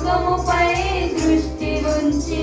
ముఖముపై దృష్టి ఉంచి